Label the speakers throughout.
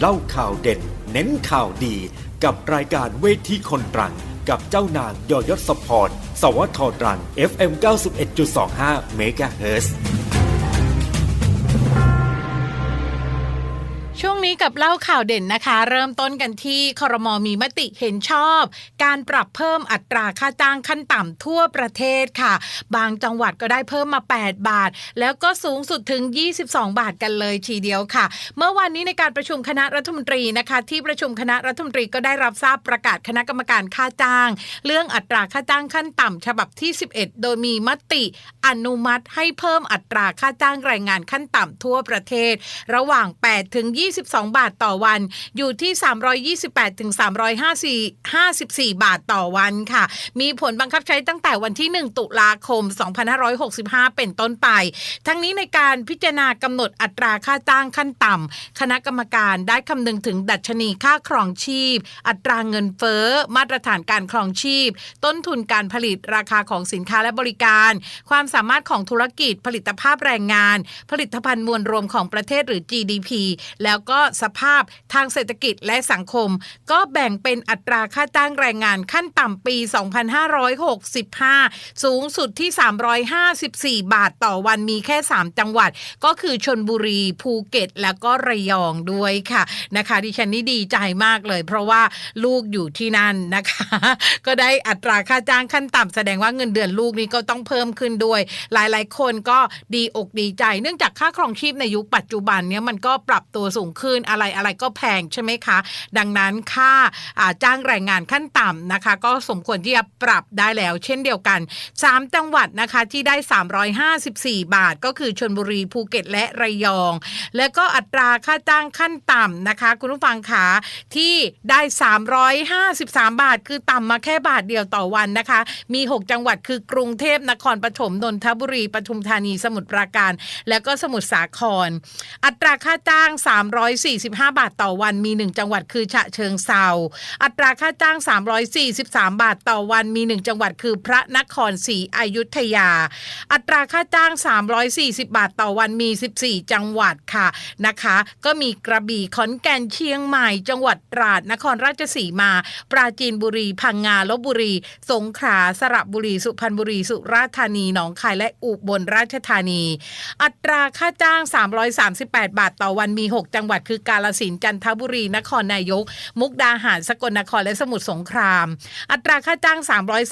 Speaker 1: เล่าข่าวเด่น เน้นข่าวดี กับรายการเวทีคนตรัง กับเจ้านางยอยศพร สวทตรัง FM 91.25เมกะเฮิร์
Speaker 2: ช่วงนี้กับเล่าข่าวเด่นนะคะ เริ่มต้นกันที่คอรมอมีมติเห็นชอบ การปรับเพิ่มอัตราค่าจ้างขั้นต่ำทั่วประเทศค่ะ บางจังหวัดก็ได้เพิ่มมา 8 บาท แล้วก็สูงสุดถึง 22 บาทกันเลยทีเดียวค่ะ เมื่อวานนี้ในการประชุมคณะรัฐมนตรีนะคะ ที่ประชุมคณะรัฐมนตรีก็ได้รับทราบประกาศคณะกรรมการค่าจ้าง เรื่องอัตราค่าจ้างขั้นต่ำฉบับที่ 11 โดยมีมติอนุมัติให้เพิ่มอัตราค่าจ้างแรงงานขั้นต่ำทั่วประเทศ ระหว่าง8ถึง22 บาทต่อวัน อยู่ที่ 328ถึง354 บาทต่อวันค่ะ มีผลบังคับใช้ตั้งแต่วันที่ 1 ตุลาคม 2565 เป็นต้นไป ทั้งนี้ในการพิจารณากำหนดอัตราค่าจ้างขั้นต่ำคณะกรรมการได้คำนึงถึงดัชนีค่าครองชีพ อัตราเงินเฟ้อ มาตรฐานการครองชีพ ต้นทุนการผลิตราคาของสินค้าและบริการ ความสามารถของธุรกิจผลิตภาพแรงงาน ผลิตภัณฑ์มวลรวมของประเทศหรือ GDP แล้แล้วก็สภาพทางเศรษฐกิจและสังคม ก็แบ่งเป็นอัตราค่าจ้างแรงงานขั้นต่ำปี 2565 สูงสุดที่ 354 บาทต่อวันมีแค่ 3 จังหวัด ก็คือชนบุรีภูเก็ต แล้วก็ระยองด้วยค่ะนะคะ ดิฉันนี่ดีใจมากเลย เพราะว่าลูกอยู่ที่นั่นนะคะ ก็ได้อัตราค่าจ้างขั้นต่ำแสดงว่าเงินเดือนลูกนี่ก็ต้องเพิ่มขึ้นด้วย หลายๆ คนก็ดีอกดีใจ เนื่องจากค่าครองชีพในยุคปัจจุบันเนี้ยมันก็ปรับตัวสููงขึ้นอะไรอะไรก็แพงใช่ไหมคะ ดังนั้นค่าจ้างแรงงานขั้นต่ำนะคะ ก็สมควรที่จะปรับได้แล้ว เช่นเดียวกัน 3 จังหวัดนะคะที่ได้ 354 บาท ก็คือชนบุรีภูเก็ตและระยอง แล้วก็อัตราค่าจ้างขั้นต่ำนะคะ คุณผู้ฟังคะที่ได้ 353 บาท คือต่ำมาแค่บาทเดียวต่อวันนะคะ มี 6 จังหวัดคือกรุงเทพนครปฐมนนทบุรีปทุมธานีสมุทรปราการ แล้วก็สมุทรสาคร อัตราค่าจ้าง345 บาทต่อวันมี 1 จังหวัดคือฉะเชิงเซาอัตราค่าจ้าง 343 บาทต่อวันมี 1 จังหวัดคือพระนครศรีอยุธยา อัตราค่าจ้าง 340 บาทต่อวันมี 14 จังหวัดค่ะนะคะ ก็มีกระบี่ขอนแก่นเชียงใหม่ จังหวัดตราดนครราชสีมา ปราจีนบุรี พังงาลบบุรี สงขลาสระบุรีสุพรรณบุรีสุราษฎร์ธานีหนองคายและอุบลราชธานี อัตราค่าจ้าง 338 บาทต่อวันมี 6 จังังหวัดคือกาลสินจันทบุรี นครนายก มุกดาหารสกลนครและสมุทรสงคราม อัตราค่าจ้าง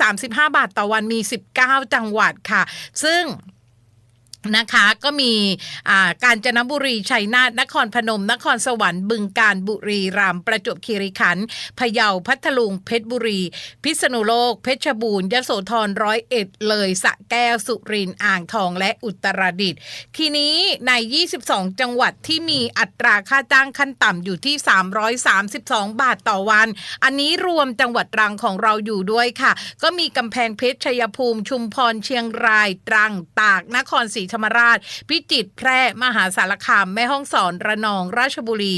Speaker 2: 335 บาทต่อวันมี 19 จังหวัดค่ะ ซึ่ง นะคะก็มีอ่าการจนบุรีชัยนาทนครพนม นครสวรรค์บึงการบุรีรัมย์ประจวบคีรีขันธ์พะเยาพัทลุงเพชรบุรี พิษณุโลก เพชรบูรณ์ยโสธรร้อยเอ็ดเลยสะแก้วสุรินทร์อ่างทองและอุตรดิตถ์ทีนี้ใน 22 จังหวัดที่มีอัตราค่าจ้างขั้นต่ำอยู่ที่ 332 บาทต่อวัน อันนี้รวมจังหวัดตรังของเราอยู่ด้วยค่ะ ก็มีกำแพงเพชรชัยภูมิชุมพรเชียงรายตรังตากนครศรีธรรมราช พิจิตรแพร่มหาสารคามแม่ฮ่องสอนระนองราชบุรี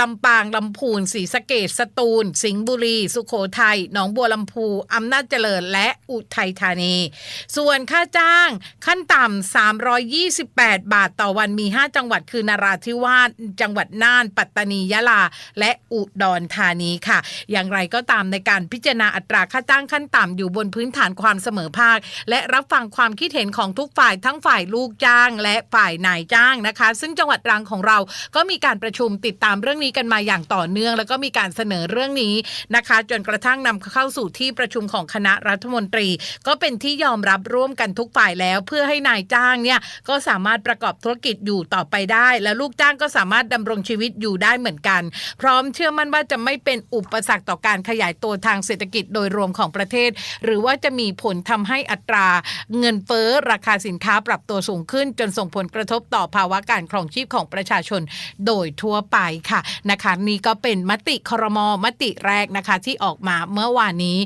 Speaker 2: ลำปางลำพูนศรีสะเกดสตูล สิงห์บุรี สุโขทัยหนองบัวลำพูอำนาจเจริญและอุทัยธานี ส่วนค่าจ้างขั้นต่ำ328 บาทต่อวันมี 5 จังหวัดคือนาราธิวาสจังหวัดน่าน ปัตตานียะลา และอุดรธานีค่ะ อย่างไรก็ตามในการพิจารณาอัตราค่าจ้างขั้นต่ำอยู่บนพื้นฐานความเสมอภาค และรับฟังความคิดเห็นของทุกฝ่ายทั้งฝ่ายลูกูกจ้างและฝ่ายนายจ้างนะคะ ซึ่งจังหวัดรังของเราก็มีการประชุมติดตามเรื่องนี้กันมาอย่างต่อเนื่อง แล้วก็มีการเสนอเรื่องนี้นะคะ จนกระทั่งนำเข้าสู่ที่ประชุมของคณะรัฐมนตรี ก็เป็นที่ยอมรับร่วมกันทุกฝ่ายแล้ว เพื่อให้นายจ้างเนี่ยก็สามารถประกอบธุรกิจอยู่ต่อไปได้ และลูกจ้างก็สามารถดำรงชีวิตอยู่ได้เหมือนกัน พร้อมเชื่อมั่นว่าจะไม่เป็นอุปสรรคต่อการขยายตัวทางเศรษฐกิจโดยรวมของประเทศ หรือว่าจะมีผลทำให้อัตราเงินเฟ้อราคาสินค้าปรับตัวสูสูงขึ้นจนส่งผลกระทบต่อภาวะการครองชีพของประชาชนโดยทั่วไปค่ะนะคะนี่ก็เป็นมติครมมติแรกนะคะที่ออกมาเมื่อวานนี้